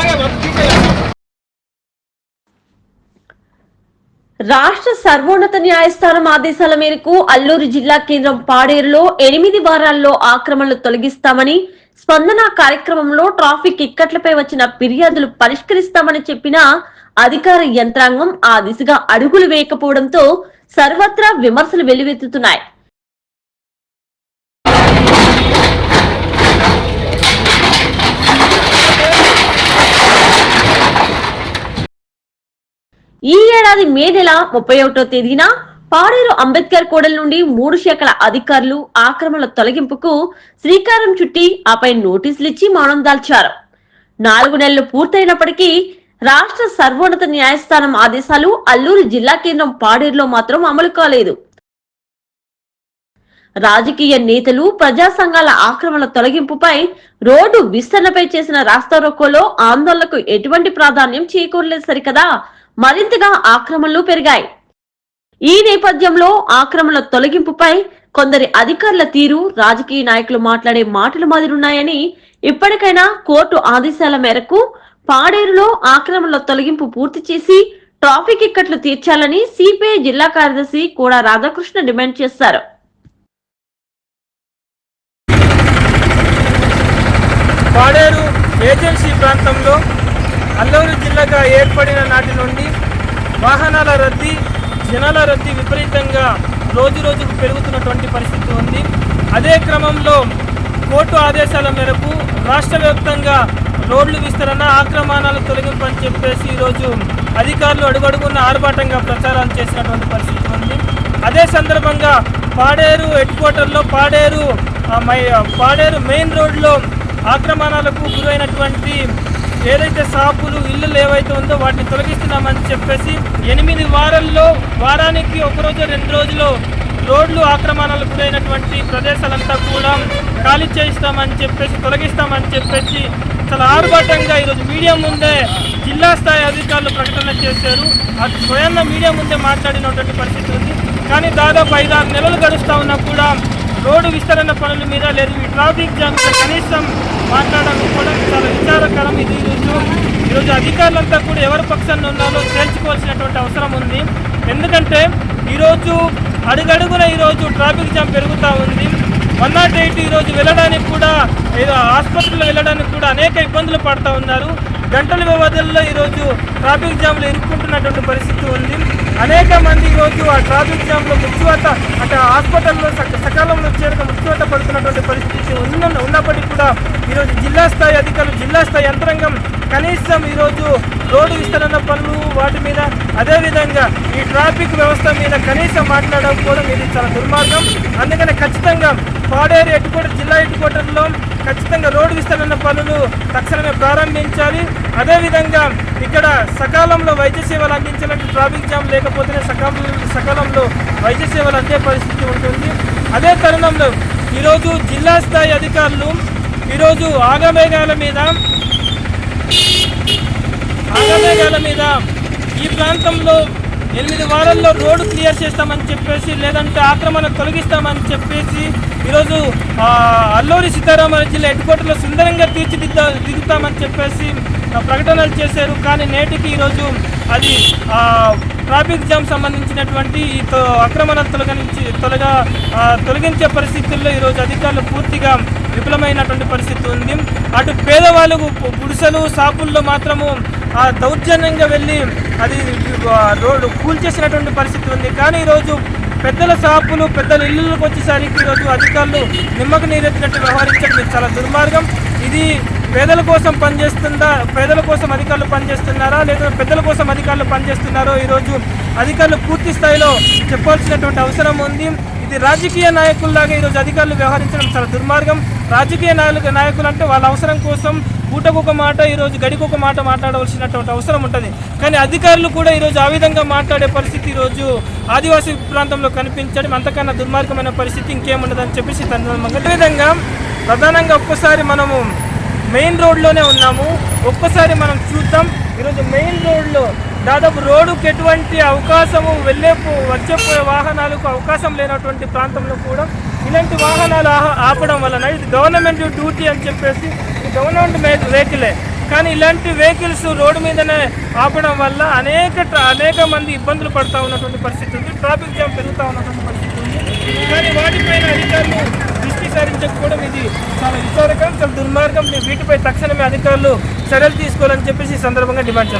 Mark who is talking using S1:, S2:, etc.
S1: ஆக ஆக రాష్ట్ర సర్వోన్నత న్యాయస్థానం ఆదేశాల మేరకు అల్లూరు జిల్లా కేంద్రం పాడేరులో ఎనిమిది వారాల్లో ఆక్రమణలు తొలగిస్తామని స్పందన కార్యక్రమంలో ట్రాఫిక్ ఇక్కట్లపై వచ్చిన ఫిర్యాదులు పరిష్కరిస్తామని చెప్పిన అధికార యంత్రాంగం ఆ దిశగా అడుగులు వేయకపోవడంతో సర్వత్రా విమర్శలు వెల్లువెత్తుతున్నాయి. ఈ ఏడాది మే నెల ముప్పై ఒకటో తేదీన పాడేరు అంబేద్కర్ కోడల నుండి మూడు శాఖల అధికారులు ఆక్రమణల తొలగింపుకు శ్రీకారం చుట్టి ఆపై నోటీసులు ఇచ్చి మౌనం దాల్చారు. నాలుగు నెలలు పూర్తయినప్పటికీ రాష్ట్ర సర్వోన్నత న్యాయస్థానం ఆదేశాలు అల్లూరు జిల్లా కేంద్రం పాడేరులో మాత్రం అమలు కాలేదు. రాజకీయ నేతలు ప్రజా సంఘాల ఆక్రమణ తొలగింపుపై రోడ్డు విస్తరణపై చేసిన రాస్తారోకోలో ఆందోళనకు ఎటువంటి ప్రాధాన్యం చేకూరలేదు సరికదా? మరింతగా ఆక్రమణలు పెరిగాయి. ఈ నేపథ్యంలో ఆక్రమణల తొలగింపుపై కొందరి అధికారుల తీరు రాజకీయ నాయకులు మాట్లాడే మాటలు మాదిరున్నాయని ఇప్పటికైనా కోర్టు ఆదేశాల మేరకు పాడేరులో ఆక్రమణల తొలగింపు పూర్తి చేసి ట్రాఫిక్ ఇక్కట్లు తీర్చాలని సిపిఐ జిల్లా కార్యదర్శి కూడా రాధాకృష్ణ డిమాండ్ చేశారు.
S2: పాడేరు ఏజెన్సీ ప్రాంతంలో అల్లూరు జిల్లాగా ఏర్పడిన నాటి నుండి వాహనాల రద్దీ జనాల రద్దీ విపరీతంగా రోజు రోజుకు పెరుగుతున్నటువంటి పరిస్థితి ఉంది. అదే క్రమంలో కోర్టు ఆదేశాల మేరకు రాష్ట్ర వ్యాప్తంగా రోడ్లు విస్తరణ ఆక్రమణాలు తొలగింపని చెప్పేసి ఈరోజు అధికారులు అడుగడుగున్న ఆర్భాటంగా ప్రచారాలు చేసినటువంటి పరిస్థితి ఉంది. అదే సందర్భంగా పాడేరు హెడ్ క్వార్టర్లో పాడేరు మై పాడేరు మెయిన్ రోడ్లో ఆక్రమణాలకు గురైనటువంటి ఏదైతే షాపులు ఇల్లులు ఏవైతే ఉందో వాటిని తొలగిస్తున్నామని చెప్పేసి ఎనిమిది వారాల్లో వారానికి ఒకరోజు రెండు రోజులు రోడ్లు ఆక్రమణలు గురైనటువంటి ప్రదేశాలంతా కూడా ఖాళీ చేయిస్తామని చెప్పేసి తొలగిస్తామని చెప్పేసి చాలా ఆర్భాటంగా ఈరోజు మీడియా ముందే జిల్లా స్థాయి అధికారులు ప్రకటన చేశారు. అది స్వయంగా మీడియా ముందే మాట్లాడినటువంటి పరిస్థితి ఉంది. కానీ దాదాపు ఐదారు నెలలు గడుస్తా ఉన్నా కూడా రోడ్డు విస్తరణ పనుల మీద లేదు. ఈ ట్రాఫిక్ జామ్ కనీసం మాట్లాడడం విచారకరం. ఇది ఈరోజు ఈరోజు అధికారులంతా కూడా ఎవరి పక్షాన్ని ఉన్నారో తేల్చుకోవాల్సినటువంటి అవసరం ఉంది. ఎందుకంటే ఈరోజు అడుగడుగున ఈరోజు ట్రాఫిక్ జామ్ పెరుగుతూ ఉంది. వన్ నాట్ ఎయిట్ ఈరోజు వెళ్ళడానికి కూడా ఆసుపత్రిలో వెళ్ళడానికి కూడా అనేక ఇబ్బందులు పడుతూ ఉన్నారు. గంటల వ్యవధిలో ఈరోజు ట్రాఫిక్ జామ్లో ఇరుక్కుంటున్నటువంటి పరిస్థితి ఉంది. అనేక మంది ఈరోజు ఆ ట్రాఫిక్ జామ్లో మృత్యువాత అంటే హాస్పిటల్లో సక- సకాలంలో చేరక మృత్యువాత పడుతున్నటువంటి పరిస్థితి ఉన్న ఉన్నప్పటికీ కూడా ఈరోజు జిల్లా స్థాయి అధికారులు జిల్లా స్థాయి యంత్రాంగం కనీసం ఈరోజు రోడ్డు విస్తరణ పనులు వాటి మీద అదేవిధంగా ఈ ట్రాఫిక్ వ్యవస్థ మీద కనీసం మాట్లాడకపోవడం ఇది చాలా దుర్మార్గం. అందుకని ఖచ్చితంగా పాడేరు హెడ్ క్వార్టర్ జిల్లా హెడ్ క్వార్టర్లో ఖచ్చితంగా రోడ్డు విస్తరణ పనులు తక్షణమే ప్రారంభించాలి. అదేవిధంగా ఇక్కడ సకాలంలో వైద్య సేవలు అందించాలంటే ట్రాఫిక్ జామ్ లేకపోతేనే సకాలంలో సకాలంలో వైద్య సేవలు అందే పరిస్థితి ఉంటుంది. అదే తరుణంలో ఈరోజు జిల్లా స్థాయి అధికారులు ఈరోజు ఆగమేఘాల మీద ఆగమేఘాల మీద ఈ ప్రాంతంలో ఎనిమిది వారాల్లో రోడ్డు క్లియర్ చేస్తామని చెప్పేసి లేదంటే ఆక్రమణ తొలగిస్తామని చెప్పేసి ఈరోజు అల్లూరి సీతారామరాజు జిల్లా హెడ్ క్వార్టర్లో సుందరంగా తీర్చిదిద్దా దిద్దుతామని చెప్పేసి ప్రకటనలు చేశారు. కానీ నేటికి ఈరోజు అది ట్రాఫిక్ జామ్ సంబంధించినటువంటి ఈ తొ- తొలగించి తొలగ తొలగించే పరిస్థితుల్లో ఈరోజు అధికారులు పూర్తిగా విఫలమైనటువంటి పరిస్థితి ఉంది. అటు పేదవాళ్ళకు గుడిసెలు షాపుల్లో మాత్రము దౌర్జన్యంగా వెళ్ళి అది రోడ్డు కూల్చేసినటువంటి పరిస్థితి ఉంది. కానీ ఈరోజు పెద్దల షాపులు పెద్దల ఇళ్ళకు వచ్చేసరికి ఈరోజు అధికారులు నిమ్మకు నీరెత్తినట్టు వ్యవహరించడం ఇది చాలా దుర్మార్గం. ఇది పేదల కోసం పనిచేస్తుందా పేదల కోసం అధికారులు పనిచేస్తున్నారా లేదా పెద్దల కోసం అధికారులు పనిచేస్తున్నారో ఈరోజు అధికారులు పూర్తి స్థాయిలో చెప్పాల్సినటువంటి అవసరం ఉంది. ఇది రాజకీయ నాయకుల్లాగా ఈరోజు అధికారులు వ్యవహరించడం చాలా దుర్మార్గం. రాజకీయ నాయకులు నాయకులు అంటే వాళ్ళ అవసరం కోసం పూటకు ఒక మాట ఈరోజు గడికి ఒక మాట మాట్లాడవలసినటువంటి అవసరం ఉంటుంది. కానీ అధికారులు కూడా ఈరోజు ఆ విధంగా మాట్లాడే పరిస్థితి ఈరోజు ఆదివాసీ ప్రాంతంలో కనిపించడం అంతకన్నా దుర్మార్గమైన పరిస్థితి ఇంకేముండదని చెప్పేసి తన విధంగా ప్రధానంగా ఒక్కసారి మనము మెయిన్ రోడ్లోనే ఉన్నాము. ఒక్కసారి మనం చూద్దాం. ఈరోజు మెయిన్ రోడ్లో దాదాపు రోడ్డుకి ఎటువంటి అవకాశము వెళ్ళే వచ్చే వాహనాలకు అవకాశం లేనటువంటి ప్రాంతంలో కూడా ఇలాంటి వాహనాలు ఆపడం వలన ఇది గవర్నమెంట్ డ్యూటీ అని చెప్పేసి గవర్నమెంట్ వెహికలే కానీ ఇలాంటి వెహికల్స్ రోడ్డు మీదనే ఆపడం వల్ల అనేక అనేక మంది ఇబ్బందులు పడుతూ ఉన్నటువంటి పరిస్థితి ఉంది. ట్రాఫిక్ జామ్ పెరుగుతూ ఉన్నటువంటి పరిస్థితి ఉంది. కానీ వాటిపైన అధికారులు దృష్టి సారించకపోవడం ఇది చాలా విచారకం చాలా దుర్మార్గం. వీటిపై తక్షణమే అధికారులు చర్యలు తీసుకోవాలని చెప్పేసి ఈ సందర్భంగా డిమాండ్ చేస్తారు